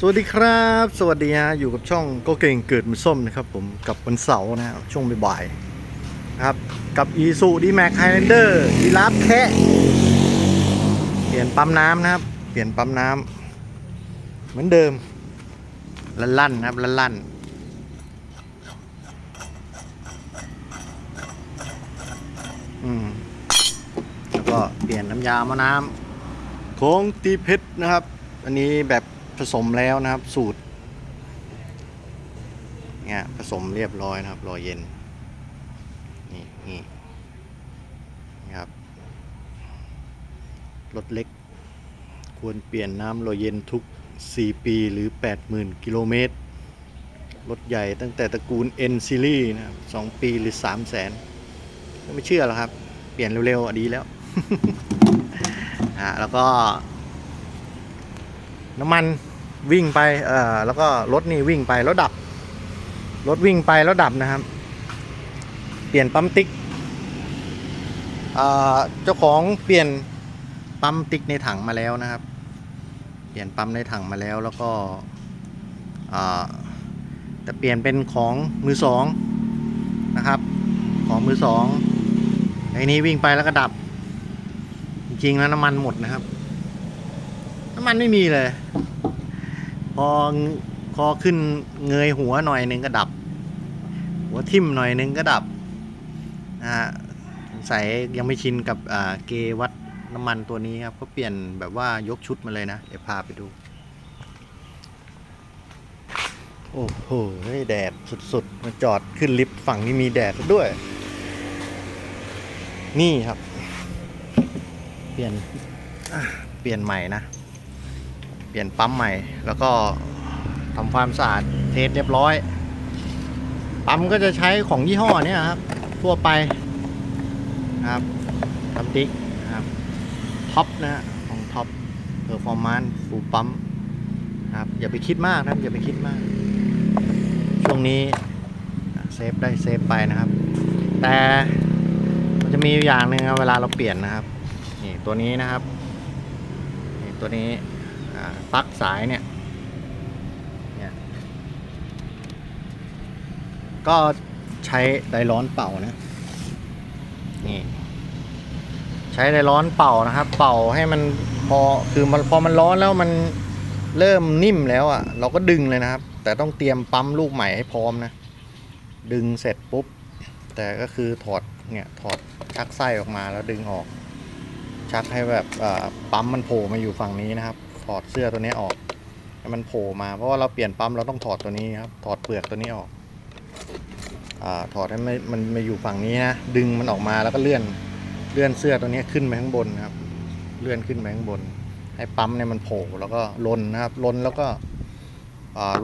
สวัสดีครับ สวัสดีฮะอยู่กับช่องก็เก่งเกิดมือส้มนะครับผมกับวันเสาร์นะช่วงบ่ายๆนะครับกับอีซูดีแม็กไฮแลนเดอร์ยีราฟแคะเปลี่ยนปั๊มน้ำนะครับ เปลี่ยนปั๊มน้ำเหมือนเดิมลั่นๆนะครับลั่นอืมแล้วก็เปลี่ยนน้ำยามะน้ำของตีเพชรนะครับ อันนี้แบบ ผสมแล้วนะครับสูตรเนี่ยผสมเรียบร้อยนะครับรอเย็นนี่นี่นครับรถเล็ก ควรเปลี่ยนน้ำรอเย็นทุก 4 ปีหรือ 80,000 กิโลเมตรรถใหญ่ตั้งแต่ตระกูล N Series นะครับ2ปีหรือ 3 0 0แสนไม่เชื่อหรอกครับ เปลี่ยนเร็วๆดีแล้วอะแล้วก็น้ำมัน วิ่งไปเอ่อแล้วก็รถนี่วิ่งไปแล้วดับ รถวิ่งไปแล้วดับนะครับ เปลี่ยนปั๊มติ๊กเอ่อเจ้าของเปลี่ยนปั๊มติ๊กในถังมาแล้วนะครับ เปลี่ยนปั๊มในถังมาแล้วแล้วก็อ่าแต่เปลี่ยนเป็นของมือสองนะครับ ของมือสองไอ้นี้วิ่งไปแล้วก็ดับ จริงๆแล้วน้ำมันหมดนะครับ น้ำมันไม่มีเลย พอพอขึ้นเงยหัวหน่อยหนึ่งก็ดับ หัวทิ่มหน่อยหนึ่งก็ดับนะฮะสงสัยยังไม่ชินกับเกวัดน้ำมันตัวนี้ครับก็เปลี่ยนแบบว่ายกชุดมาเลยนะ เดี๋ยวพาไปดู โอ้โหแดดสุดๆ มาจอดขึ้นลิฟต์ฝั่งนี้มีแดดด้วย นี่ครับ เปลี่ยนเปลี่ยนใหม่นะ ลี่ยนปั๊มใหม่ แล้วก็ทำความสะอาดเทสเรียบร้อย ปั๊มก็จะใช้ของยี่ห้อนี้ครับ ทั่วไปนะครับทัมติ๊กนะครับท็อปนะของท็อปเพอร์ฟอร์มานซ์ฟูปั๊มนะครับอย่าไปคิดมากนะครับอย่าไปคิดมาก ช่วงนี้เซฟได้เซฟไปนะครับ แต่มันจะมีอย่างหนึ่งเวลาเราเปลี่ยนนะครับนี่ตัวนี้นะครับนี่ตัวนี้ ปลั๊กสายเนี่ยเนี่ย ก็ใช้ไดร้อนเป่านะ นี่ ใช้ไดร้อนเป่านะครับ เป่าให้มันพอคือมันพอมันร้อนแล้วมันเริ่มนิ่มแล้วอะ เราก็ดึงเลยนะครับ แต่ต้องเตรียมปั๊มลูกใหม่ให้พร้อมนะ ดึงเสร็จปุ๊บ แต่ก็คือถอดเนี่ยถอดชักไส้ออกมาแล้วดึงออก ชักให้แบบปั๊มมันโผล่มาอยู่ฝั่งนี้นะครับ ถอดเสื้อตัวนี้ออกให้มันโผล่มาเพราะว่าเราเปลี่ยนปั๊มเราต้องถอดตัวนี้ครับถอดเปลือกตัวนี้ออกอถอดให้มันมันมาอยู่ฝั่งนี้นะดึงมันออกมาแล้วก็เลื่อนเลื่อนเสื้อตัวนี้ขึ้นไปข้างบนนะครับ เลื่อนขึ้นไปข้างบน ให้ปั๊มเนี่ยมันโผล่แล้วก็ลนนะครับลนแล้วก็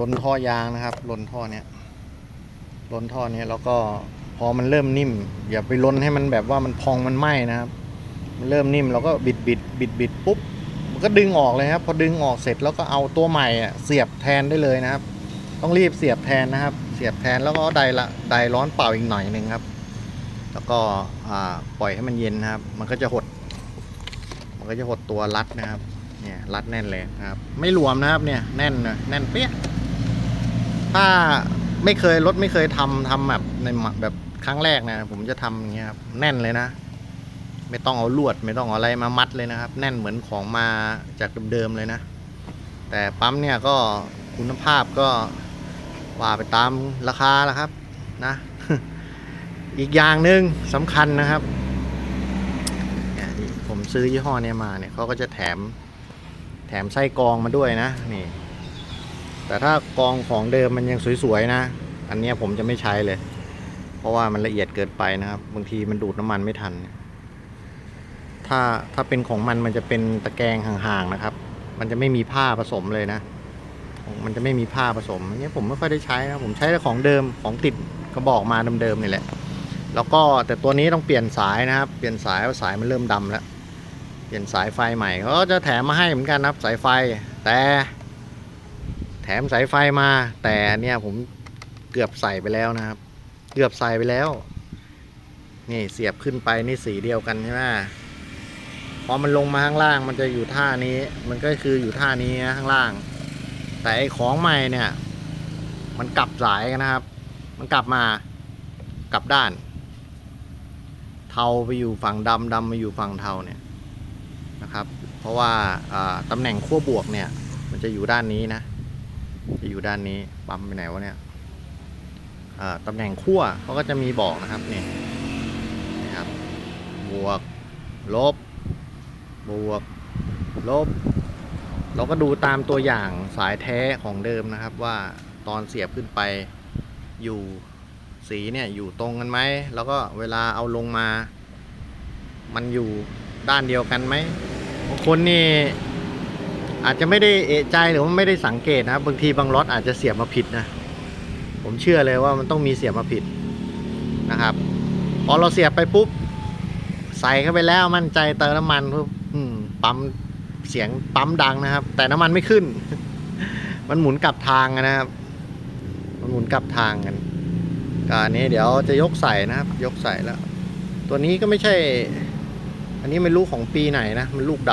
ลนท่อยางนะครับลนท่อเนี้ยลนท่อเนี้ยแล้วก็พอมันเริ่มนิ่ม อย่าไปลนให้มันแบบว่ามันพองมันไหม้นะครับ มันเริ่มนิ่มเราก็บิดบิดบิดบิดปุ๊บ ก็ดึงออกเลยครับ พอดึงออกเสร็จแล้วก็เอาตัวใหม่อะเสียบแทนได้เลยนะครับ ต้องรีบเสียบแทนนะครับ เสียบแทนแล้วก็ไดละไดร้อนเป่าอีกหน่อยหนึ่งครับ แล้วก็ปล่อยให้มันเย็นนะครับ มันก็จะหด มันก็จะหดตัวรัดนะครับ เนี่ยรัดแน่นเลยครับ ไม่หลวมนะครับเนี่ยแน่นนะแน่นเปี้ยถ้าไม่เคยรถไม่เคยทำทำแบบในแบบครั้งแรกนะ ผมจะทำอย่างเงี้ยครับแน่นเลยนะ ไม่ต้องเอาลวด ไม่ต้องเอาอะไรมามัดเลยนะครับ แน่นเหมือนของมาจากเดิมๆเลยนะ แต่ปั๊มเนี่ยก็คุณภาพก็ว่าไปตามราคาแล้วครับนะ อีกอย่างหนึ่งสำคัญนะครับผมซื้อยี่ห้อเนี้ยมาเนี่ยเขาก็จะแถมแถมไส้กรองมาด้วยนะนี่ แต่ถ้ากรองของเดิมมันยังสวยๆนะ อันเนี้ยผมจะไม่ใช้เลย เพราะว่ามันละเอียดเกินไปนะครับ บางทีมันดูดน้ำมันไม่ทัน ถ้าถ้าเป็นของมันมันจะเป็นตะแกรงห่างๆนะครับ มันจะไม่มีผ้าผสมเลยนะ มันจะไม่มีผ้าผสมอันนี้ผมไม่ค่อยได้ใช้นะผมใช้แต่ของเดิมของติดกระบอกมาเดิมๆนี่แหละ แล้วก็แต่ตัวนี้ต้องเปลี่ยนสายนะครับ เปลี่ยนสายเพราะสายมันเริ่มดำแล้ว เปลี่ยนสายไฟใหม่เขาก็จะแถมมาให้เหมือนกันนะครับ สายไฟแต่ แถมสายไฟมา แต่เนี่ยผมเกือบใส่ไปแล้วนะครับ เกือบใส่ไปแล้วนี่เสียบขึ้นไปนี่สีเดียวกันใช่ไหม พอมันลงมาข้างล่างมันจะอยู่ท่านี้ มันก็คืออยู่ท่านี้นะข้างล่าง แต่ไอของใหม่เนี่ย มันกลับสายกันนะครับ มันกลับมากลับด้าน เทาไปอยู่ฝั่งดำดำมาอยู่ฝั่งเทาเนี่ยนะครับ เพราะว่าตำแหน่งขั้วบวกเนี่ย มันจะอยู่ด้านนี้นะ จะอยู่ด้านนี้ปั๊มไปไหนวะเนี่ยตำแหน่งขั้วเขาก็จะมีบอกนะครับนี่นะครับ บวก ลบ บวก ลบ เราก็ดูตามตัวอย่างสายแท้ของเดิมนะครับว่าตอนเสียบขึ้นไปอยู่สีเนี่ยอยู่ตรงกันไหม แล้วก็เวลาเอาลงมา มันอยู่ด้านเดียวกันไหมบางคนนี่อาจจะไม่ได้เอะใจหรือว่าไม่ได้สังเกตนะบบางทีบางล็อตอาจจะเสียบมาผิดนะ ผมเชื่อเลยว่ามันต้องมีเสียบมาผิดนะครับ พอเราเสียบไปปุ๊บ ใส่เข้าไปแล้วมั่นใจเติมน้ำมันปุ๊บ ปั๊มเสียงปั๊มดังนะครับ แต่น้ำมันไม่ขึ้น มันหมุนกลับทางนะครับ มันหมุนกลับทางกันก็อันนี้เดี๋ยวจะยกใส่นะครับ ยกใส่แล้ว ตัวนี้ก็ไม่ใช่ อันนี้ไม่รู้ของปีไหนนะ มันลูกด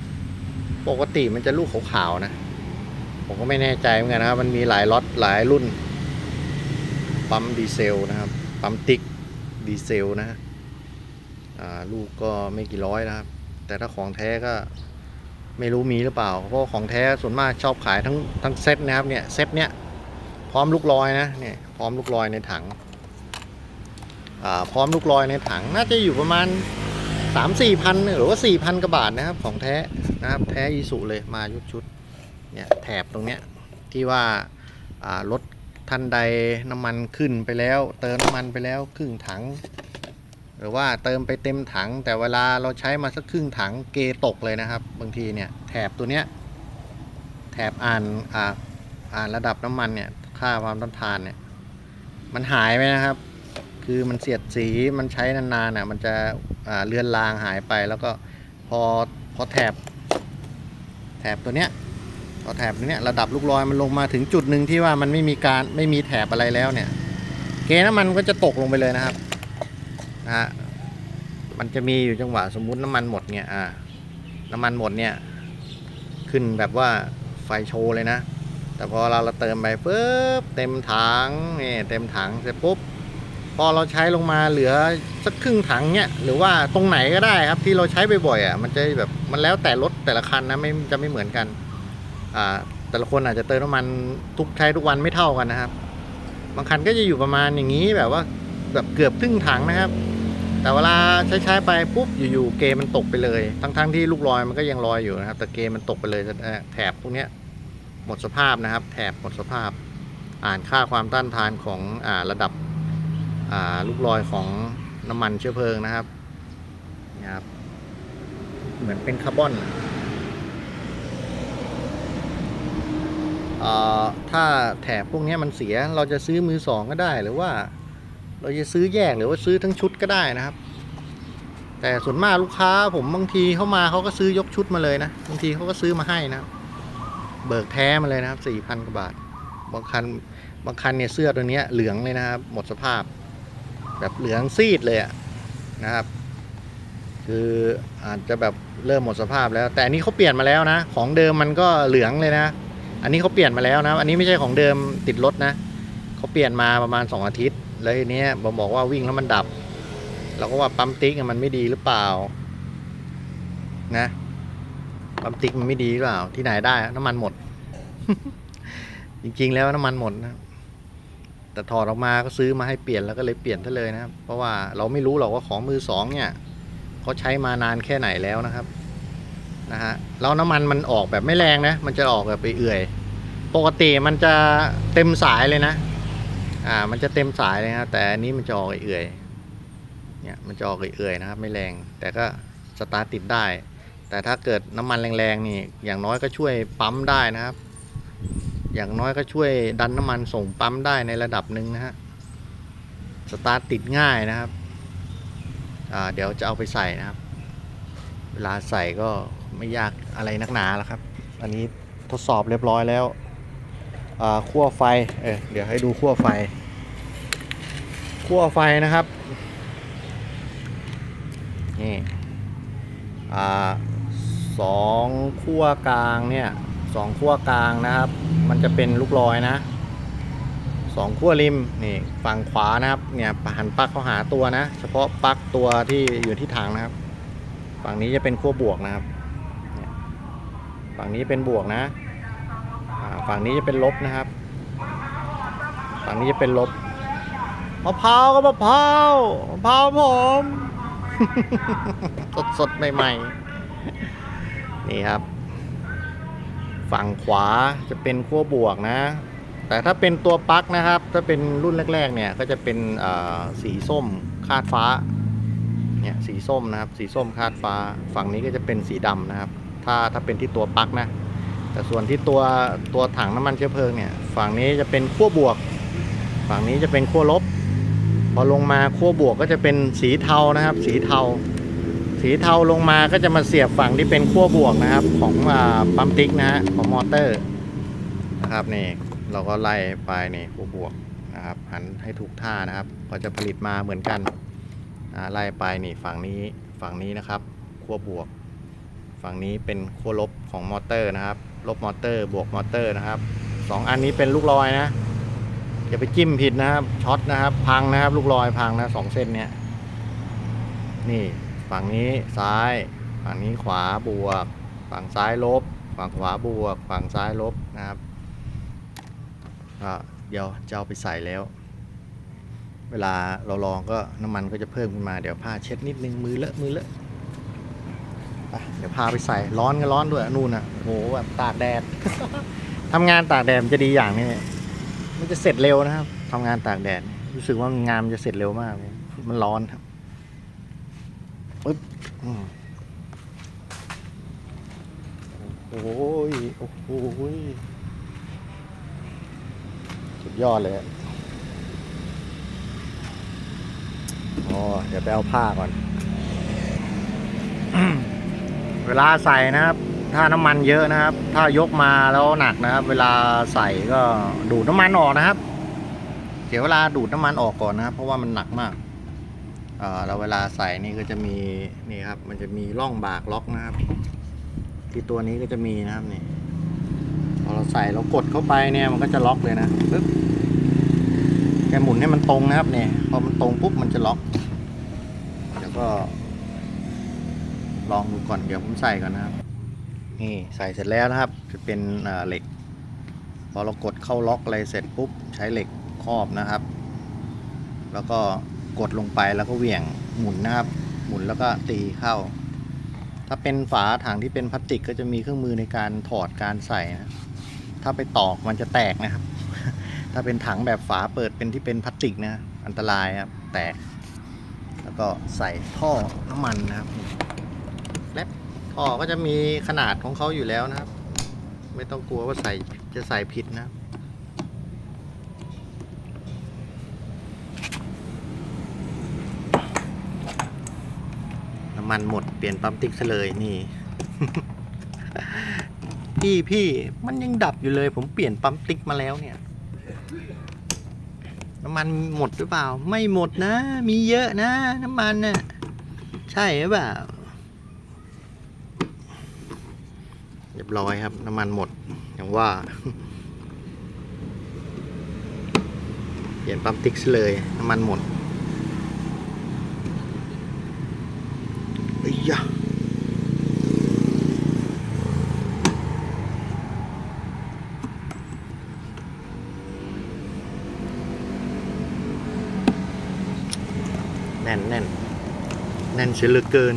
ำปกติมันจะลูกขาวๆนะ ผมก็ไม่แน่ใจเหมือนกันนะครับ มันมีหลายล็อตหลายรุ่น ปั๊มดีเซลนะครับ ปั๊มติ๊กดีเซลนะฮะลูกก็ไม่กี่ร้อยนะครับ แต่ถ้าของแท้ก็ไม่รู้มีหรือเปล่า เพราะของแท้ส่วนมากชอบขายทั้งทั้งเซตนะครับเนี่ยเซตเนี้ยพร้อมลูกลอยนะเนี่ยพร้อมลูกลอยในถังอ่าพร้อมลูกลอยในถังน่าจะอยู่ประมาณสามสี่พันหรือว่าสี่พันกว่าบาทนะครับของแท้นะครับแท้อีสุเลยมายุดชุดเนี่ยแถบตรงเนี้ยที่ว่าอ่ารถท่านใดน้ำมันขึ้นไปแล้ว เติมน้ำมันไปแล้วครึ่งถัง หรือว่าเติมไปเต็มถัง แต่เวลาเราใช้มาสักครึ่งถังเกตกเลยนะครับ บางทีเนี่ยแถบตัวเนี้ยแถบอ่านอ่าอ่านระดับน้ำมันเนี่ยค่าความต้านทานเนี่ยมันหายไปนะครับ คือมันเสียดสีมันใช้นานๆน่ะมันจะอ่าเลือนลางหายไปแล้วก็พอพอแถบแถบตัวเนี้ยพอแถบตัวเนี้ยระดับลูกลอยมันลงมาถึงจุดหนึ่งที่ว่ามันไม่มีการไม่มีแถบอะไรแล้วเนี่ย เกน้ำมันก็จะตกลงไปเลยนะครับ นะฮะมันจะมีอยู่จังหวะสมมุติน้ำมันหมดเนี่ยอ่าน้ำมันหมดเนี่ย ขึ้นแบบว่าไฟโชว์เลยนะ แต่พอเราเราเติมไปปุ๊บเต็มถังนี่เต็มถังเสร็จปุ๊บพอเราใช้ลงมาเหลือสักครึ่งถังเนี่ยหรือว่าตรงไหนก็ได้ครับที่เราใช้บ่อยๆอะมันจะแบบมันแล้วแต่รถแต่ละคันนะไม่จะไม่เหมือนกันอ่าแต่ละคนอาจจะเติมน้ำมันทุกใช้ทุกวันไม่เท่ากันนะครับ บางคันก็จะอยู่ประมาณอย่างนี้แบบว่าแบบเกือบครึ่งถังนะครับ แต่เวลาใช้ๆไปปุ๊บอยู่ๆเกมมันตกไปเลย ทั้งๆที่ลูกลอยมันก็ยังลอยอยู่นะครับ แต่เกมมันตกไปเลยแถบพวกนี้หมดสภาพนะครับ แถบหมดสภาพ อ่านค่าความต้านทานของอ่าระดับอ่าลูกลอยของน้ำมันเชื้อเพลิงนะครับนี่ครับเหมือนเป็นคาร์บอนอ่าถ้าแถบพวกนี้มันเสียเราจะซื้อมือสองก็ได้หรือว่า เราจะซื้อแยกหรือว่าซื้อทั้งชุดก็ได้นะครับ แต่ส่วนมากลูกค้าผมบางทีเข้ามาเขาก็ซื้อยกชุดมาเลยนะบางทีเขาก็ซื้อมาให้นะเบิกแท้มาเลยนะครับสี่พันกว่าบาทบางคันบางคันเนี่ยเสื้อตัวเนี้ยเหลืองเลยนะครับ หมดสภาพ แบบเหลืองซีดเลยอะนะครับ คืออาจจะแบบเริ่มหมดสภาพแล้ว แต่อันนี้เขาเปลี่ยนมาแล้วนะ ของเดิมมันก็เหลืองเลยนะ อันนี้เขาเปลี่ยนมาแล้วนะ อันนี้ไม่ใช่ของเดิมติดรถนะเขาเปลี่ยนมาประมาณสองอาทิตย์ แล้วทีเนี้ยผมบอกว่าวิ่งแล้วมันดับ เราก็ว่าปั๊มติ๊กมันไม่ดีหรือเปล่า นะปั๊มติ๊กมันไม่ดีหรือเปล่า ที่ไหนได้น้ำมันหมด จริงๆแล้วน้ำมันหมดนะแต่ถอดออกมาก็ซื้อมาให้เปลี่ยนแล้วก็เลยเปลี่ยนซะเลยนะครับ เพราะว่าเราไม่รู้หรอกว่าของมือสองเนี่ยเขาใช้มานานแค่ไหนแล้วนะครับนะฮะแล้วน้ำมันมันออกแบบไม่แรงนะ มันจะออกแบบไปเอื่อยๆปกติมันจะเต็มสายเลยนะ อ่ามันจะเต็มสายเลยครับแต่อันนี้มันจะออกเอื่อยๆเนี่ยมันจะออกเอื่อยๆนะครับ ไม่แรง แต่ก็สตาร์ทติดได้ แต่ถ้าเกิดน้ำมันแรงๆนี่อย่างน้อยก็ช่วยปั๊มได้นะครับ อย่างน้อยก็ช่วยดันน้ำมันส่งปั๊มได้ในระดับหนึ่งนะฮะสตาร์ทติดง่ายนะครับอ่าเดี๋ยวจะเอาไปใส่นะครับ เวลาใส่ก็ไม่ยากอะไรนักหนาแล้วครับ อันนี้ทดสอบเรียบร้อยแล้ว ขั้วไฟเเดี๋ยวให้ดูขั้วไฟขั้วไฟนะครับนี่สองขั้วกลางเนี่ยสองขั้วกลางนะครับ มันจะเป็นลูกลอยนะสองขั้วริมนี่ฝั่งขวานะครับเนี่ยหันปลั๊กเข้าหาตัวนะ เฉพาะปลั๊กตัวที่อยู่ที่ถังนะครับ ฝั่งนี้จะเป็นขั้วบวกนะครับฝั่งนี้เป็นบวกนะ ฝั่งนี้จะเป็นลบนะครับ ฝั่งนี้จะเป็นลบมะพร้าวก็มะพร้าวมะพร้าวผมสดสดๆใหม่ๆ นี่ครับ ฝั่งขวาจะเป็นขั้วบวกนะ แต่ถ้าเป็นตัวปลั๊กนะครับ ถ้าเป็นรุ่นแรกๆเนี่ยก็จะเป็นเอ่อสีส้มคาดฟ้าเนี่ยสีส้มนะครับ สีส้มคาดฟ้า ฝั่งนี้ก็จะเป็นสีดำนะครับ ถ้าถ้าเป็นที่ตัวปลั๊กนะ แต่ส่วนที่ตัวตัวถังน้ำมันเชื้อเพลิงเนี่ย ฝั่งนี้จะเป็นขั้วบวก ฝั่งนี้จะเป็นขั้วลบ พอลงมาขั้วบวกก็จะเป็นสีเทานะครับ สีเทา สีเทาลงมาก็จะมาเสียบฝั่งที่เป็นขั้วบวกนะครับ ของปั๊มติ๊กนะฮะของมอเตอร์นะครับนี่เราก็ไล่ไปนี่ขั้วบวกนะครับหันให้ถูกท่านะครับ ก็จะผลิตมาเหมือนกันไล่ไปนี่ฝั่งนี้ฝั่งนี้นะครับขั้วบวก ฝั่งนี้เป็นขั้วลบของมอเตอร์นะครับ ลบมอเตอร์บวกมอเตอร์นะครับสองอันนี้เป็นลูกลอยนะอย่าไปจิ้มผิดนะครับช็อตนะครับ พังนะครับ ลูกลอยพังนะสองเส้นเนี้ยนี่ฝั่งนี้ซ้าย ฝั่งนี้ขวาบวก ฝั่งซ้ายลบ ฝั่งขวาบวก ฝั่งซ้ายลบนะครับก็เดี๋ยวจะเอาไปใส่แล้ว เวลาเราลองก็น้ำมันก็จะเพิ่มขึ้นมาเดี๋ยวผ้าเช็ดนิดนึงมือเลอะมือเลอะ ไปเดี๋ยวพาไปใส่ร้อนก็ร้อนด้วยนู่นน่ะโหแบบตากแดดทำงานตากแดดมันจะดีอย่างนี้มันจะเสร็จเร็วนะครับทำงานตากแดดรู้สึกว่างานมันจะเสร็จเร็วมากเลยมันร้อนครับปึ๊บอืมโอ้ยโอ้โหยสุดยอดเลยอะอ๋อเดี๋ยวไปเอาผ้าก่อน เวลาใส่นะครับ ถ้าน้ำมันเยอะนะครับ ถ้ายกมาแล้วหนักนะครับ เวลาใส่ก็ดูดน้ำมันออกนะครับเดี๋ยวเวลาดูดน้ำมันออกก่อนนะครับ เพราะว่ามันหนักมากเอ่อเราเวลาใส่นี่ก็จะมีนี่ครับ มันจะมีร่องบากล็อกนะครับ ที่ตัวนี้ก็จะมีนะครับนี่พอเราใส่เรากดเข้าไปเนี่ยมันก็จะล็อกเลยนะปึ๊บแกหมุนให้มันตรงนะครับเนี่ยพอมันตรงปุ๊บมันจะล็อกเดี๋ยวก็ ลองดูก่อนเดี๋ยวผมใส่ก่อนนะครับ นี่ใส่เสร็จแล้วนะครับ จะเป็นเหล็ก พอเรากดเข้าล็อกอะไรเสร็จปุ๊บใช้เหล็กครอบนะครับ แล้วก็กดลงไปแล้วก็เหวี่ยงหมุนนะครับ หมุนแล้วก็ตีเข้า ถ้าเป็นฝาถังที่เป็นพลาสติกก็จะมีเครื่องมือในการถอดการใส่นะถ้าไปตอกมันจะแตกนะครับ ถ้าเป็นถังแบบฝาเปิดเป็นที่เป็นพลาสติกนะอันตรายครับแตก แล้วก็ใส่ท่อน้ำมันนะครับ ท่อก็จะมีขนาดของเขาอยู่แล้วนะครับ ไม่ต้องกลัวว่าใส่จะใส่ผิดนะครับน้ำมันหมดเปลี่ยนปั๊มติ๊กซะเลยนี่ พี่พี่มันยังดับอยู่เลย ผมเปลี่ยนปั๊มติ๊กมาแล้วเนี่ย น้ำมันหมดหรือเปล่า ไม่หมดนะ มีเยอะนะ น้ำมันน่ะใช่หรือเปล่า เรียบร้อยครับ น้ำมันหมด อย่างว่า เปลี่ยนปั๊มติ๊กซะเลย น้ำมันหมดเอ้ยยะแน่นแน่นแน่นเสียเลือเกิน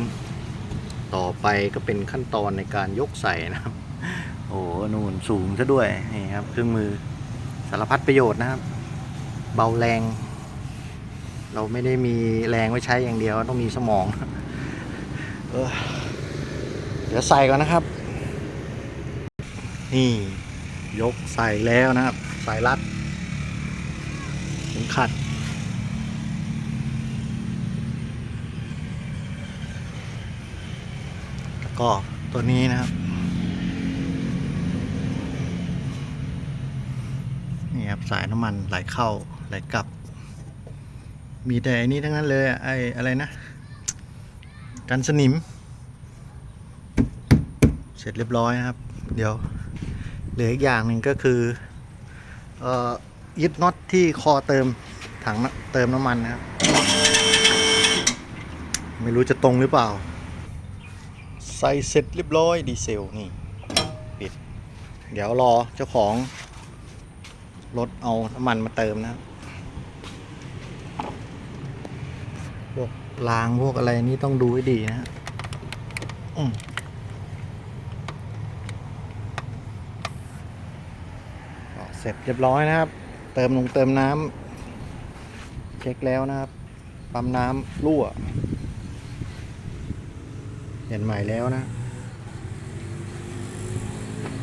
ต่อไปก็เป็นขั้นตอนในการยกใส่นะครับ โอ้นูนสูงซะด้วย นี่ครับ เครื่องมือสารพัดประโยชน์นะครับ เบาแรง เราไม่ได้มีแรงไว้ใช้อย่างเดียว ต้องมีสมอง เดี๋ยวใส่ก่อนนะครับ นี่ยกใส่แล้วนะครับใส่รัดเข็มขัด แล้วก็ตัวนี้นะครับนี่ครับสายน้ำมันไหลเข้าไหลกลับ มีแต่อันนี้ทั้งนั้นเลยไอ้อะไรนะ กันสนิม เสร็จเรียบร้อยนะครับ เดี๋ยวเหลืออีกอย่างหนึ่งก็คือเอ่อยึดน็อตที่คอเติมถังเติมน้ำมันนะครับ ไม่รู้จะตรงหรือเปล่า ใส่เสร็จเรียบร้อยดีเซลนี่ปิด เดี๋ยวรอเจ้าของรถเอาน้ำมันมาเติมนะพวกรางพวกอะไรนี่ต้องดูให้ดีนะฮะอืมเสร็จเรียบร้อยนะครับ เติมลงเติมน้ำเช็คแล้วนะครับ ปั๊มน้ำรั่ว เปลี่ยนใหม่แล้วนะ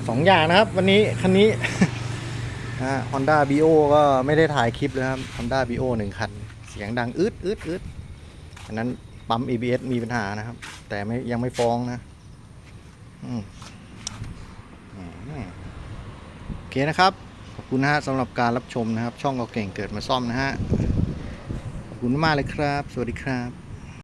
สองอย่างนะครับ วันนี้คันนี้นะฮอนด้าบีโอก็ไม่ได้ถ่ายคลิปเลยครับ Honda b ีโอหนึ่งคัน เสียงดังอืดอืดอืดอันนั้นปั๊ม ABS มีปัญหานะครับ แต่ไม่ยังไม่ฟ้องนะอืมโอเคนะครับ ขอบคุณนะฮะสำหรับการรับชมนะครับ ช่องเราเก่งเกิดมาซ่อมนะฮะ ขอบคุณมากเลยครับ สวัสดีครับ